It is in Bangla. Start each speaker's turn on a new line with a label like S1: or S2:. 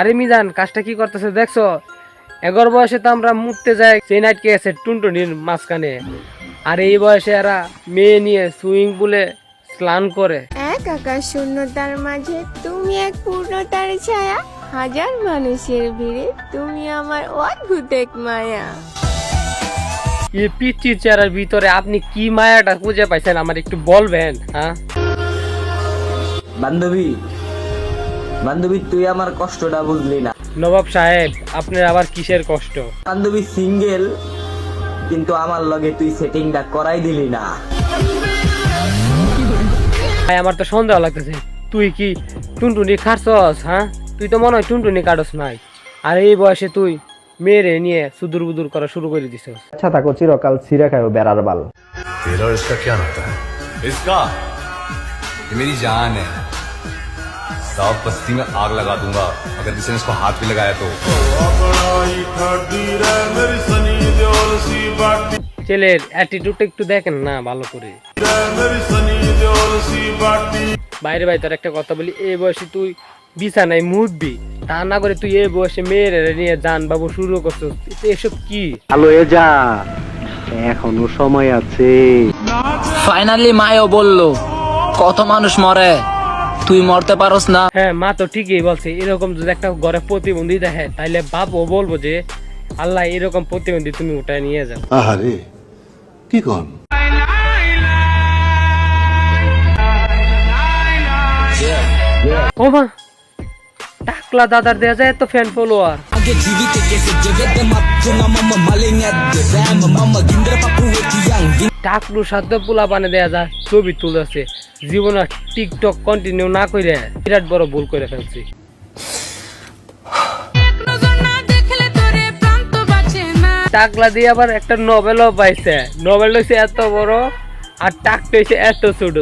S1: আরে মিজান, কাজটা কি করতেছে দেখছ? এগারো বয়সে তো আমরা মুততে যাই, সেই নাইট কে আছে টুনটুনির মাঝখানে। আর এই বয়সে এরা মেয়ে নিয়ে সুইমিং পুলে স্নান করে।
S2: এক আকাশ শূন্যতার মাঝে তুমি এক পূর্ণতার ছায়া। হাজার মানুষের ভিড়ে তুমি আমার অদ্ভুত এক মায়া।
S1: এই পিচির চেহারার ভিতরে আপনি কি মায়াটা খুঁজে পাইছেন? আমার একটু বলবেন হ্যাঁ?
S3: বান্ধবী বান্ধবী তুই আমার কষ্টটা বুঝলি না।
S1: নবাব সাহেব আপনার আবার কিসের কষ্ট?
S3: বান্ধবী সিঙ্গেল কিন্তু আমার লগে তুই সেটিংটা করাই দিলি না।
S1: ভাই আমার তো সন্দেহ লাগতেছে। তুই কি টুনটুনি খাটছস হ্যাঁ? তুই তো মনে হয় টুনটুনি কাটস নাই। আর এই বয়সে তুই মেয়েরে নিয়ে সুদূর বুদুর করা শুরু করে দিছস
S4: আচ্ছা থাকো চিরকাল ছিঁড়ে খাও বেড়ার বাল
S5: तेरा और इसका क्या नाता है इसका ये मेरी जान है सब बस्ती में आग लगा दूंगा अगर किसी ने इसको हाथ भी लगाया तो
S1: ছেলের অ্যাটিটিউডটা একটু দেখেন না ভালো করে বাইরে বাইরে তোর একটা কথা বলি এই বয়সে তুই বিছানায় মুদবি তা না করে তুই এই বয়সে মেয়ের নিয়ে যান বাবু শুরু করছিস। এসব কি?
S4: ভালো হয়ে যা। এখনও সময় আছে।
S6: ফাইনালি মায়ও বলল কত মানুষ মরে তুই মরতে পারস না।
S1: হ্যাঁ মা তো ঠিকই বলছে এরকম যদি একটা ঘরে প্রতিবন্ধী দেখে তাইলে বাপও বলব যে আল্লাহ এরকম প্রতিবন্ধী তুমি ওটাই নিয়ে যাও।
S7: আহারে কি কন?
S1: ও মা টাকলা দাদার দেয়া যায় এত ফ্যান ফলোয়ার টাকলুর সাথে পোলা পানে দেয়া যায় ছবি তুলতেছে জীবনে টিকটক কন্টিনিউ না করে বিরাট বড় ভুল করে ফেলছি। টাকলা দিয়ে আবার একটা নোবেলও পাইছে। নোবেল হয়েছে এত বড় আর টাকটা হয়েছে এত ছোট।